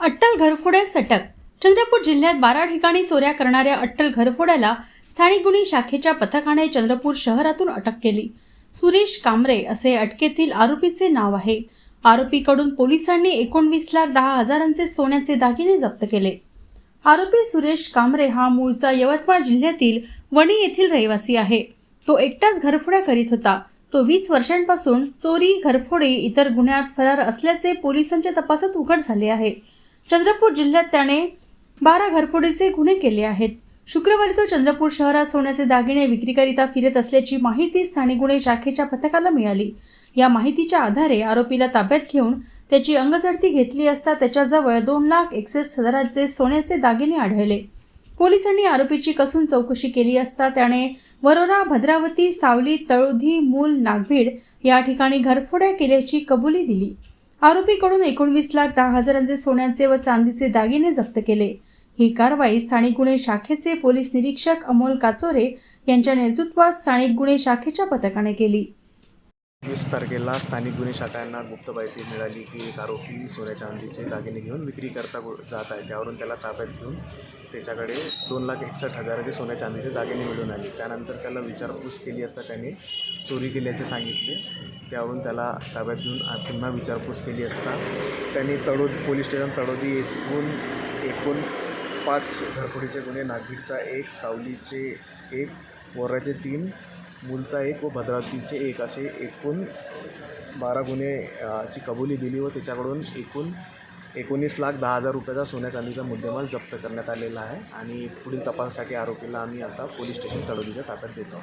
अट्टल घरफोड्यास सटक. चंद्रपूर जिल्ह्यात बारा ठिकाणी चोऱ्या करणाऱ्या अट्टल घरफोड्याला स्थानिक गुन्हे शाखेच्या पथकाने चंद्रपूर शहरातून अटक केली. सुरेश कांबरे असे अटकेतील आरोपीचे नाव आहे. आरोपीकडून पोलिसांनी एकोणवीस लाख दहा हजारांचे सोन्याचे दागिने जप्त केले. आरोपी सुरेश कांबरे हा मूळचा यवतमाळ जिल्ह्यातील वणी येथील रहिवासी आहे. तो एकटाच घरफोड्या करीत होता. तो वीस वर्षांपासून चोरी घरफोडी इतर गुन्ह्यात फरार असल्याचे पोलिसांच्या तपासात उघड झाले आहे. चंद्रपूर जिल्ह्यात त्याने बारा घरफोडीचे गुन्हे केले आहेत. शुक्रवारी तो चंद्रपूर शहरात सोन्याचे दागिने विक्रीकरिता फिरत असल्याची माहिती स्थानिक गुन्हे शाखेच्या पथकाला मिळाली. या माहितीच्या आधारे आरोपीला ताब्यात घेऊन त्याची अंगझडती घेतली असता त्याच्याजवळ दोन लाख एकसष्ट हजाराचे सोन्याचे दागिने आढळले. पोलिसांनी आरोपीची कसून चौकशी केली असता त्याने वरोरा भद्रावती सावली तळोधी मूल नागभीड या ठिकाणी घरफोड्या केल्याची कबुली दिली. आरोपीकडून एकोणवीस लाख दहा हजारांचे सोन्याचे व चांदीचे दागिने जप्त केले. ही कारवाई स्थानिक गुन्हे शाखेचे पोलीस निरीक्षक अमोल काचोरे यांच्या नेतृत्वात स्थानिक गुन्हे शाखेच्या पथकाने केली. वीस तारखेला स्थानिक गुन्हे शाखांना गुप्त माहिती मिळाली की एक आरोपी सोन्या चांदीचे दागिने घेऊन विक्री करता जात आहे. त्यावरून त्याला ताब्यात घेऊन त्याच्याकडे दोन लाख एकसष्ट हजाराचे सोन्या चांदीचे दागिने मिळून आले. त्यानंतर त्याला विचारपूस केली असता त्याने चोरी केल्याचे सांगितले. त्यावरून त्याला ताब्यात घेऊन पुन्हा विचारपूस केली असता त्यांनी तळोद पोलीस स्टेशन तडोदी एकूण एकूण पाच घरफोडीचे गुन्हे नागभीडचा एक सावलीचे एक वोराचे तीन मूलचा एक व भद्रावतीचे एक असे एकूण बारा गुन्हे ची कबुली दिली व त्याच्याकडून एकूण एकोणीस लाख दहा हजार रुपयाचा सोन्या चांदीचा मुद्देमाल जप्त करण्यात आलेला आहे आणि पुढील तपासासाठी आरोपीला आम्ही आता पोलीस स्टेशन तडोदीच्या ताब्यात देतो.